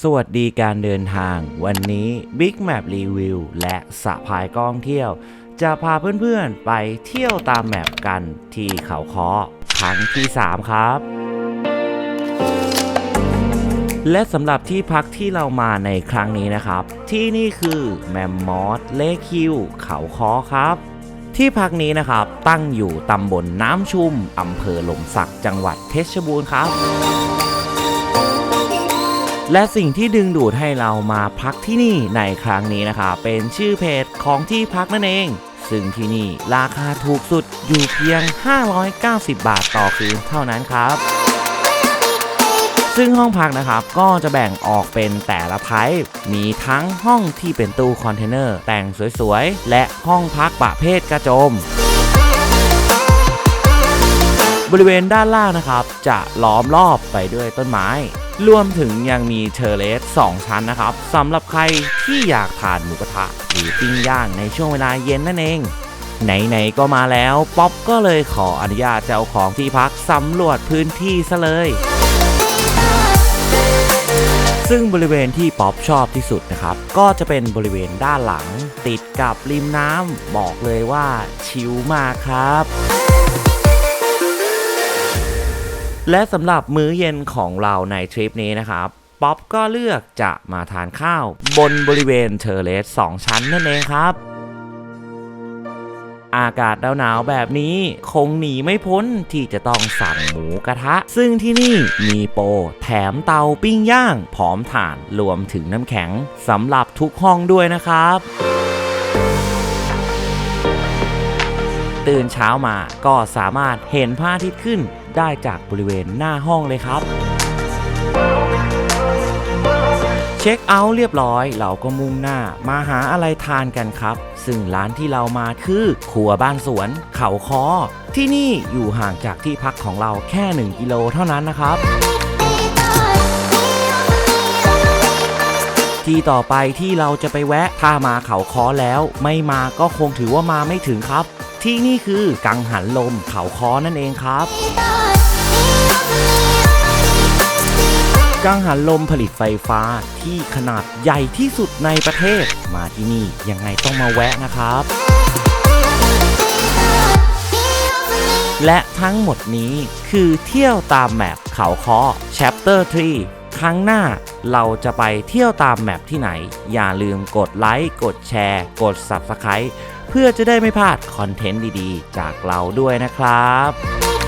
สวัสดีการเดินทาง วันนี้ Big Map Review และสะพายกล้องเที่ยว จะพาเพื่อนๆไปเที่ยวตามแมปกันที่เขาคอครั้งที่ 3 ครับ และสำหรับที่พักที่เรามาในครั้งนี้นะครับ ที่นี่คือแมมมอสเลคิวเขาคอครับ ที่พักนี้นะครับตั้งอยู่ตำบลน้ำชุมอำเภอหลมสักจังหวัดเพชรบูรณ์ครับ และสิ่งที่ดึงดูดให้เรามาพักที่นี่ในครั้งนี้นะครับเป็นชื่อเพจของที่พักนั่นเอง ซึ่งที่นี่ราคาถูกสุดอยู่เพียง 590 บาทต่อคืนเท่านั้นครับ ซึ่งห้องพักนะครับก็จะแบ่งออกเป็นแต่ละไทป์มีทั้งห้องที่เป็นตู้คอนเทนเนอร์แต่งสวยๆ และห้องพักประเภทกระโจมบริเวณด้านล่างนะครับ จะล้อมรอบไปด้วยต้นไม้ รวมถึงยังมีเทอร์เลส2ชั้นนะครับสำหรับใครที่อยากทานหมูกระทะหรือปิ้งย่างในช่วงเวลาเย็นนั่นเอง ไหนๆก็มาแล้ว ป๊อปก็เลยขออนุญาตเจ้าของที่พักสำรวจพื้นที่ซะเลย ซึ่งบริเวณที่ป๊อปชอบที่สุดนะครับ ก็จะเป็นบริเวณด้านหลัง ติดกับริมน้ำบอกเลยว่าชิลมากครับ และสำหรับมื้อเย็นของเราในทริปนี้นะครับป๊อปก็เลือกจะมาทานข้าว บนบริเวณเทอร์เลส2ชั้นนั่นเองครับ อากาศหนาวๆแบบนี้คงหนีไม่พ้นที่จะต้องสั่งหมูกระทะ ซึ่งที่นี่มีโปรแถมเตาปิ้งย่างพร้อมถ่านรวมถึงน้ำแข็งสำหรับทุกห้องด้วยนะครับตื่นเช้ามาก็สามารถเห็นพระอาทิตย์ขึ้น ได้จากบริเวณหน้าห้องเลยครับ เช็คเอาท์เรียบร้อย เราก็มุ่งหน้ามาหาอะไรทานกันครับ ซึ่งร้านที่เรามาคือครัวบ้านสวน เขาคอ ที่นี่อยู่ห่างจากที่พักของเราแค่ 1 กิโลเท่านั้นนะครับที่ต่อไปที่เราจะไปแวะถ้ามาเขาคอแล้ว ไม่มาก็คงถือว่ามาไม่ถึงครับ ที่นี่คือกังหันลมเขาคอนั่นเองครับ กังหันลมผลิตไฟฟ้าที่ขนาดใหญ่ที่สุดในประเทศ มาที่นี่ยังไงต้องมาแวะนะครับ และทั้งหมดนี้คือเที่ยวตามแมปเขาคอ Chapter 3 ครั้งหน้าเราจะไปเที่ยวตามแมปที่ไหน อย่าลืมกดไลค์ กดแชร์ กด Subscribe เพื่อจะได้ไม่พลาดคอนเทนต์ดีๆ จากเราด้วยนะครับ